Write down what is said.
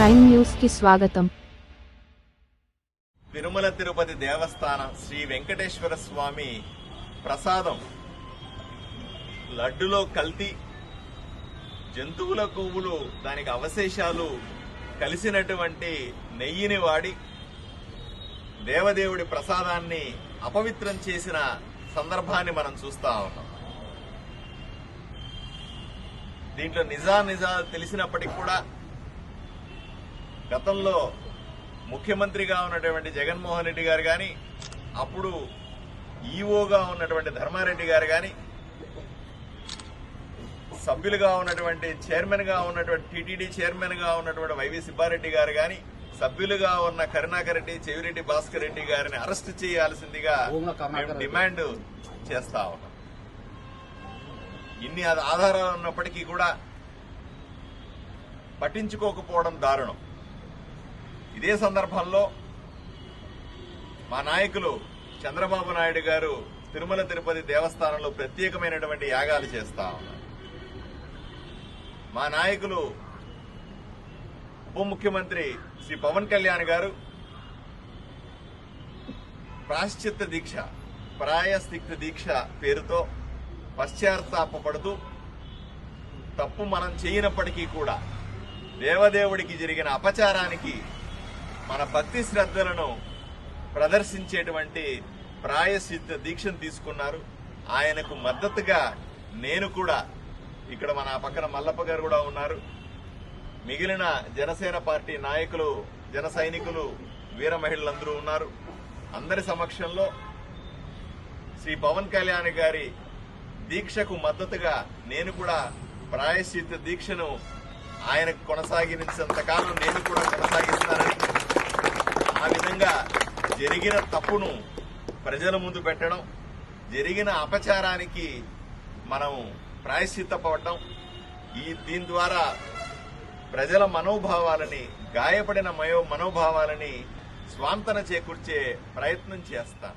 Nine న్యూస్కి స్వాగతం. తిరుమల తిరుపతి దేవస్థానం శ్రీ వెంకటేశ్వర స్వామి ప్రసాదం. లడ్డులో కల్తీ జంతువుల కొవ్వులు దానికి అవశేషాలు కలిసినటువంటి నెయ్యిని వాడి దేవదేవుడి ప్రసాదాన్ని అపవిత్రం చేసిన సందర్భాన్ని మనం చూస్తా ఉన్నాం. దీంట్లో నిజా నిజాలు తెలిసినప్పటికీ కూడా గతంలో ముఖ్యమంత్రిగా ఉన్నటువంటి జగన్మోహన్ రెడ్డి గారు కానీ అప్పుడు ఈఓగా ఉన్నటువంటి ధర్మారెడ్డి గారు కానీ సభ్యులుగా ఉన్నటువంటి చైర్మన్గా ఉన్నటువంటి టీటీడీ చైర్మన్గా ఉన్నటువంటి వైవి సుబ్బారెడ్డి గారు కానీ సభ్యులుగా ఉన్న కరుణాకర్ రెడ్డి చెవిరెడ్డి భాస్కర్ రెడ్డి గారిని అరెస్ట్ చేయాల్సిందిగా మేము డిమాండ్ చేస్తా ఉన్నాం. ఇన్ని ఆధ- ఆధారాలు ఉన్నప్పటికీ కూడా పట్టించుకోకపోవడం దారుణం. ఇదే సందర్భంలో మా నాయకులు చంద్రబాబు నాయుడు గారు తిరుమల తిరుపతి దేవస్థానంలో ప్రత్యేకమైనటువంటి యాగాలు చేస్తా ఉన్నారు. మా నాయకులు ఉప ముఖ్యమంత్రి శ్రీ పవన్ కళ్యాణ్ గారు ప్రాశ్చిత్య దీక్ష ప్రాయస్థిక్త దీక్ష పేరుతో పశ్చాత్తాపడుతూ తప్పు మనం చేయనప్పటికీ కూడా దేవదేవుడికి జరిగిన అపచారానికి మన భక్తి శ్రద్ధలను ప్రదర్శించేటువంటి ప్రాయశ్చిత్త దీక్షను తీసుకున్నారు. ఆయనకు మద్దతుగా నేను కూడా ఇక్కడ మన పక్కన మల్లప్ప గారు కూడా ఉన్నారు. మిగిలిన జనసేన పార్టీ నాయకులు జన సైనికులు వీర మహిళలందరూ ఉన్నారు. అందరి సమక్షంలో శ్రీ పవన్ కళ్యాణ్ గారి దీక్షకు మద్దతుగా నేను కూడా ప్రాయశ్చిత్త దీక్షను ఆయనకు కొనసాగించినంతకాలం నేను కూడా కొనసాగిస్తానని ఆ విధంగా జరిగిన తప్పును ప్రజల ముందు పెట్టడం జరిగిన అపచారానికి మనం ప్రాయశ్చిత్తపడడం ఈ దీని ద్వారా ప్రజల మనోభావాలని గాయపడిన మయో మనోభావాలని స్వాంతన చేకూర్చే ప్రయత్నం చేస్తాం.